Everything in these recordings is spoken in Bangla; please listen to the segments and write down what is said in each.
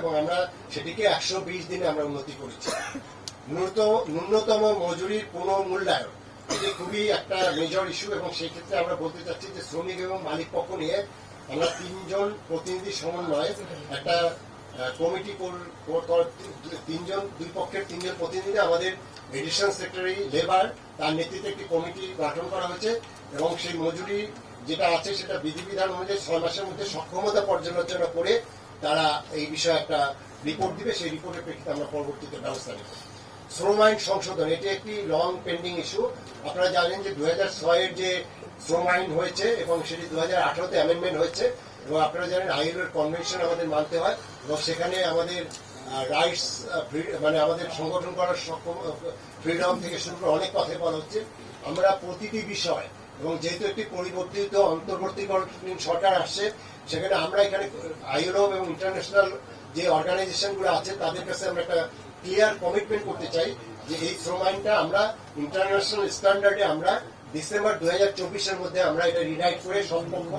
এবং আমরা সেটিকে একশো বিশ দিনে আমরা উন্নতি করেছি। ন্যূনতম মজুরির পুনঃমূল্যায়ন এটি খুবই একটা মেজর ইস্যু এবং সেই ক্ষেত্রে আমরা বলতে চাচ্ছি যে শ্রমিক এবং মালিক পক্ষ নিয়ে আমরা তিনজন প্রতিনিধি সমন্বয়ে একটা কমিটি তিনজন, দুই পক্ষের তিনজন প্রতিনিধি আমাদের এডিশনাল সেক্রেটারি লেবার তার নেতৃত্বে একটি কমিটি গঠন করা হয়েছে এবং সেই মজুরি যেটা আছে সেটা বিধিবিধান অনুযায়ী ছয় মাসের মধ্যে সক্ষমতা পর্যালোচনা করে তারা এই বিষয়ে একটা রিপোর্ট দিবে, সেই রিপোর্টের প্রেক্ষিতে আমরা পরবর্তীতে ব্যবস্থা নেব। শ্রম আইন সংশোধন, এটি একটি লং পেন্ডিং ইস্যু আপনারা জানেন যে দুই হাজার ছয়ের যে শ্রম আইন হয়েছে এবং সেটি দু হাজার আঠারোতে অ্যামেন্ডমেন্ট হয়েছে, এবং আপনারা জানেন আইএলওর কনভেনশন আমাদের মানতে হয়, এবং সেখানে আমাদের রাইটস মানে আমাদের সংগঠন করার সক্ষম ফ্রিডম থেকে শুরু করে অনেক কথাই বলা হচ্ছে। আমরা প্রতিটি বিষয় এবং যেহেতু একটি পরিবর্তিত অন্তর্বর্তীকালীন সরকার আসছে, সেখানে আমরা এখানে আইএলও এবং ইন্টারন্যাশনাল যে অর্গানাইজেশনগুলো আছে, তাদের কাছে আমরা একটা ক্লিয়ার কমিটমেন্ট করতে চাই যে এই শ্রম আইনটা আমরা ইন্টারন্যাশনাল স্ট্যান্ডার্ডে আমরা ডিসেম্বর দুই হাজার চব্বিশের মধ্যে আমরা এটা রিরাইট করে পক্ষ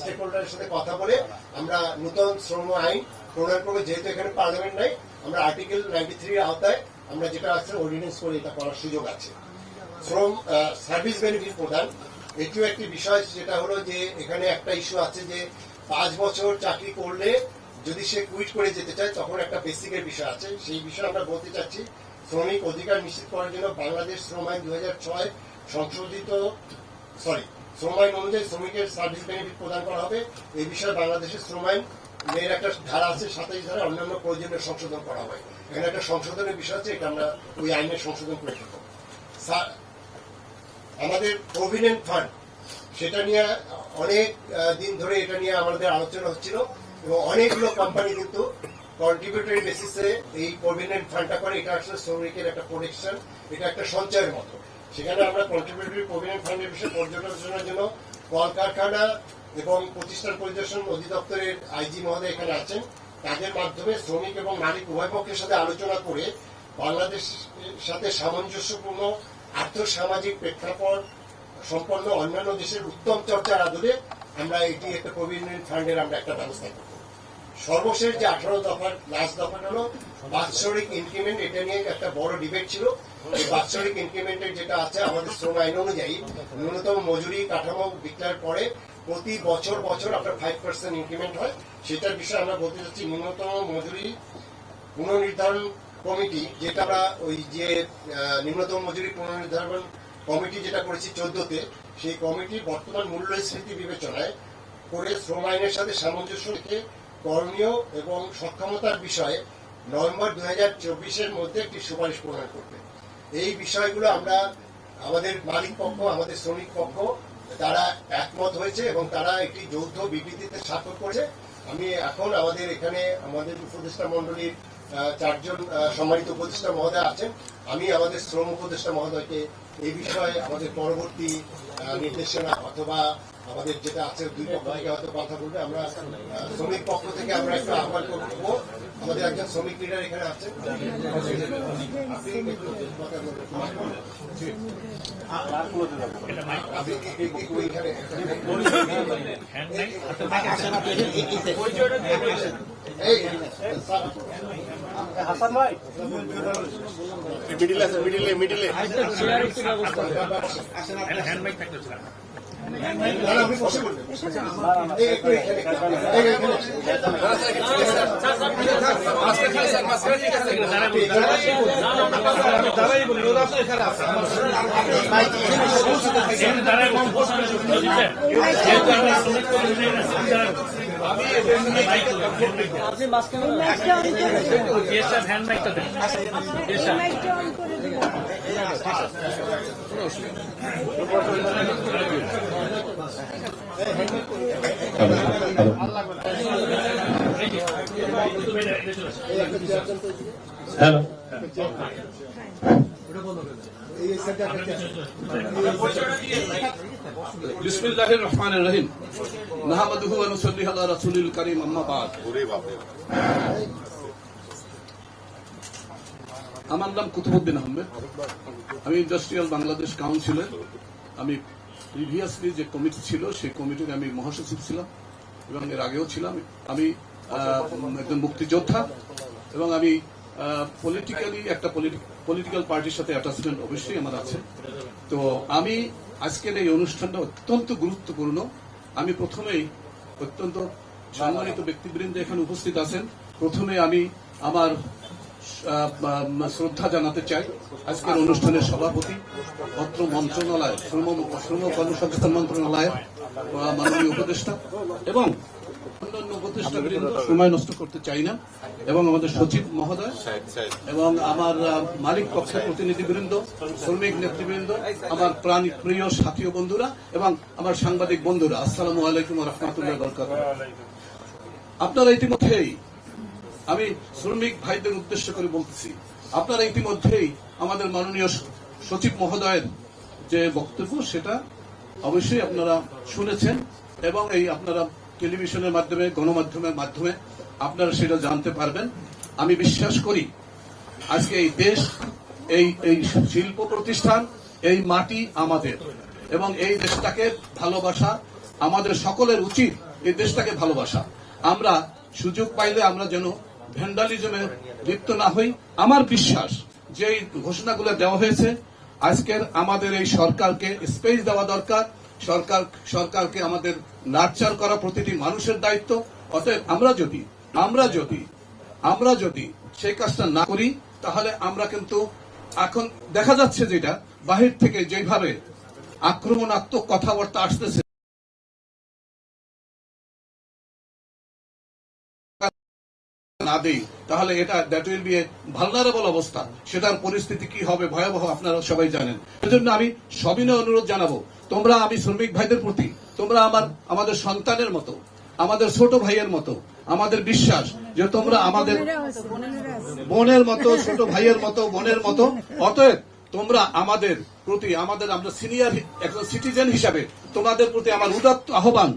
স্টেক হোল্ডারের সাথে কথা বলে আমরা নতুন শ্রম আইন প্রণয়ন করব। যেহেতু এখানে পার্লামেন্ট নাই, আমরা আর্টিকেল নাইনটি থ্রির আওতায় আমরা যেটা আছে অর্ডিনেন্স করে এটা করার সুযোগ আছে। শ্রম সার্ভিস বেনিফিট প্রদান। এটিও একটি বিষয় যেটা হলো যে এখানে একটা ইস্যু আছে যে পাঁচ বছর চাকরি করলে যদি সে কুইট করে যেতে চায়, তখন একটা বেসিকের বিষয় আছে। সেই বিষয়ে আমরা বলতে চাচ্ছি, শ্রমিক অধিকার নিশ্চিত করার জন্য বাংলাদেশ শ্রম আইন দুই হাজার ছয় সংশোধিত সরি শ্রম আইন অনুযায়ী শ্রমিকের সার্ভিস বেনিফিট প্রদান করা হবে। এই বিষয়ে বাংলাদেশের শ্রম আইন এর একটা ধারা আছে, সাতাইশ ধারা অন্যান্য প্রয়োজনীয় সংশোধন করা হয়। এখানে একটা সংশোধনের বিষয় আছে, এটা আমরা ওই আইনের সংশোধন করে থাকব। আমাদের প্রভিডেন্ট ফান্ড সেটা নিয়ে অনেক দিন ধরে এটা নিয়ে আমাদের আলোচনা হচ্ছিল এবং অনেকগুলো কোম্পানি কিন্তু কন্ট্রিবিউটরি বেসিসে এই প্রভিডেন্ট ফান্ডটা করে। এটা আসলে শ্রমিকের একটা প্রোটেকশন এটা একটা সঞ্চয়ের মতো। সেখানে আমরা কন্ট্রিবিউটরি প্রভিডেন্ট ফান্ডের বিষয়ে পর্যালোচনার জন্য কলকারখানা এবং প্রতিষ্ঠান পরিদর্শন অধিদপ্তরের আইজি মহোদয় এখানে আছেন। তাদের মাধ্যমে শ্রমিক এবং মালিক উভয় পক্ষের সাথে আলোচনা করে বাংলাদেশের সাথে সামঞ্জস্যপূর্ণ আর্থসামাজিক প্রেক্ষাপট সম্পন্ন অন্যান্য দেশের উত্তম চর্চার আদলে আমরা এটি একটা প্রভিডেন্ট ফান্ডের আমরা একটা ব্যবস্থা করব। সর্বশেষ যে আঠারো দফার লাস্ট দফাটা হলো বাৎসরিক ইনক্রিমেন্ট এটা নিয়ে একটা বড় ডিবেট ছিল। এই বাৎসরিক ইনক্রিমেন্টের যেটা আছে, আমাদের শ্রম আইন অনুযায়ী ন্যূনতম মজুরি কাঠামো বিক্রয়ের পরে প্রতি বছর বছর আপনার ফাইভ পার্সেন্ট ইনক্রিমেন্ট হয়। সেটার বিষয়ে আমরা বলতে চাচ্ছি ন্যূনতম মজুরি পুনর্নির্ধারণ কমিটি, যেটা আমরা ওই যে নিম্নতম মজুরি পুনর্নির্ধারণ কমিটি যেটা করেছি চোদ্দতে, সেই কমিটি বর্তমান মূল্যস্ফীতি বিবেচনায় করে শ্রম আইনের সাথে সামঞ্জস্য রেখে করণীয় এবং সক্ষমতার বিষয়ে নভেম্বর দু হাজার চব্বিশের মধ্যে একটি সুপারিশ প্রদান করবে। এই বিষয়গুলো আমরা, আমাদের মালিক পক্ষ, আমাদের শ্রমিক পক্ষ, তারা একমত হয়েছে এবং তারা একটি যৌথ বিবৃতিতে স্বাক্ষর করেছে আমি এখন আমাদের এখানে, আমাদের উপদেষ্টা মন্ডলীর চারজন সম্মানিত উপদেষ্টা মহোদয় আছেন আমি আমাদের শ্রম উপদেষ্টা মহোদয়কে এই বিষয়ে আমাদের পরবর্তী নির্দেশনা অথবা আমাদের যেটা আছে দুই পক্ষ থেকে হয়তো কথা বলবে আমরা শ্রমিক পক্ষ থেকে আমরা একটু আহ্বান করব আমাদের একজন শ্রমিক লিডার এখানে আছেন আপনি একটু কথা বলবেন। আপনি একটু এখানে এই হাসান ভাই? মিডিলে মিডিলে মিডিলে মাঝখানে মাইকটা অন করে দেন। মাইকটা অন করে দেবেন হ্যালো এই সেন্টার বিসমিল্লাহির রহমানির রহিম নাহমাদুহু ওয়া নুসাল্লি আলা রাসূলিল কারীম আমার নাম কুতুবুদ্দিন আহমেদ। আমি ইন্ডাস্ট্রিয়াল বাংলাদেশ কাউন্সিলের আমি প্রিভিয়াসলি যে কমিটি ছিল, সেই কমিটির আমি মহাসচিব ছিলাম এবং এর আগেও ছিলাম। আমি একজন মুক্তিযোদ্ধা এবং আমি পলিটিক্যালি একটা পলিটিক্যাল পার্টির সাথে অ্যাটাচমেন্ট অবশ্যই আমার আছে। তো আমি আজকের এই অনুষ্ঠানটা অত্যন্ত গুরুত্বপূর্ণ। আমি প্রথমেই অত্যন্ত সম্মানিত ব্যক্তিবৃন্দ এখানে উপস্থিত আছেন। প্রথমে আমি আমার শ্রদ্ধা জানাতে চাই। আজকের অনুষ্ঠানের সভাপতি অত্র মন্ত্রণালয়, শ্রম শ্রম কর্মসংস্থান মন্ত্রণালয়ের মাননীয় উপদেষ্টা এবং অন্যান্য উপদেষ্টা সময় নষ্ট করতে চাই না। এবং আমাদের সচিব মহোদয় এবং আমার মালিক পক্ষের প্রতিনিধিবৃন্দ, শ্রমিক নেতৃবৃন্দ, আমার প্রাণ প্রিয় সাথী ও বন্ধুরা এবং আমার সাংবাদিক বন্ধুরা, আসসালামু আলাইকুম রহমতুল্লাহ আপনারা ইতিমধ্যেই আমি শ্রমিক ভাইদের উদ্দেশ্য করে বলতেছি। আপনারা ইতিমধ্যেই আমাদের মাননীয় সচিব মহোদয়ের যে বক্তব্য, সেটা অবশ্যই আপনারা শুনেছেন এবং এই আপনারা টেলিভিশনের মাধ্যমে, গণমাধ্যমের মাধ্যমে আপনারা সেটা জানতে পারবেন। আমি বিশ্বাস করি, আজকে এই দেশ, এই এই শিল্প প্রতিষ্ঠান, এই মাটি আমাদের এবং এই দেশটাকে ভালোবাসা আমাদের সকলের উচিত, এই দেশটাকে ভালোবাসা। আমরা সুযোগ পাইলে আমরা যেন ভ্যান্ডালিজমে লিপ্ত না হই, আমার বিশ্বাস যে ঘোষণাগুলো দেওয়া হয়েছে, আজকের আমাদের এই সরকারকে স্পেস দেওয়া দরকার, সরকার, সরকারকে আমাদের নার্চার করা প্রতিটি মানুষের দায়িত্ব। অতএব আমরা যদি আমরা যদি আমরা যদি সেই কাজটা না করি, তাহলে আমরা কিন্তু এখন দেখা যাচ্ছে যেটা, বাহির থেকে যেভাবে আক্রমণাত্মক কথাবার্তা আসতেছে না দেই, তাহলে এটা that will be a vulnerable অবস্থা। সেটার পরিস্থিতি কি হবে, ভয়াবহ আপনারা সবাই জানেন। সেজন্য আমি সবিনয় অনুরোধ জানাব, তোমরা আমি শ্রমিক ভাইদের প্রতি, তোমরা আমার, আমাদের সন্তানের মতো, আমাদের ছোট ভাইয়ের মতো, আমাদের বিশ্বাস যে তোমরা আমাদের বোনের মতো, ছোট ভাইয়ের মতো, বোনের মতো, অতএব তোমরা আমাদের প্রতি, আমাদের আমরা সিনিয়র একজন সিটিজেন হিসাবে, তোমাদের প্রতি আমার উদাত্ত আহ্বান।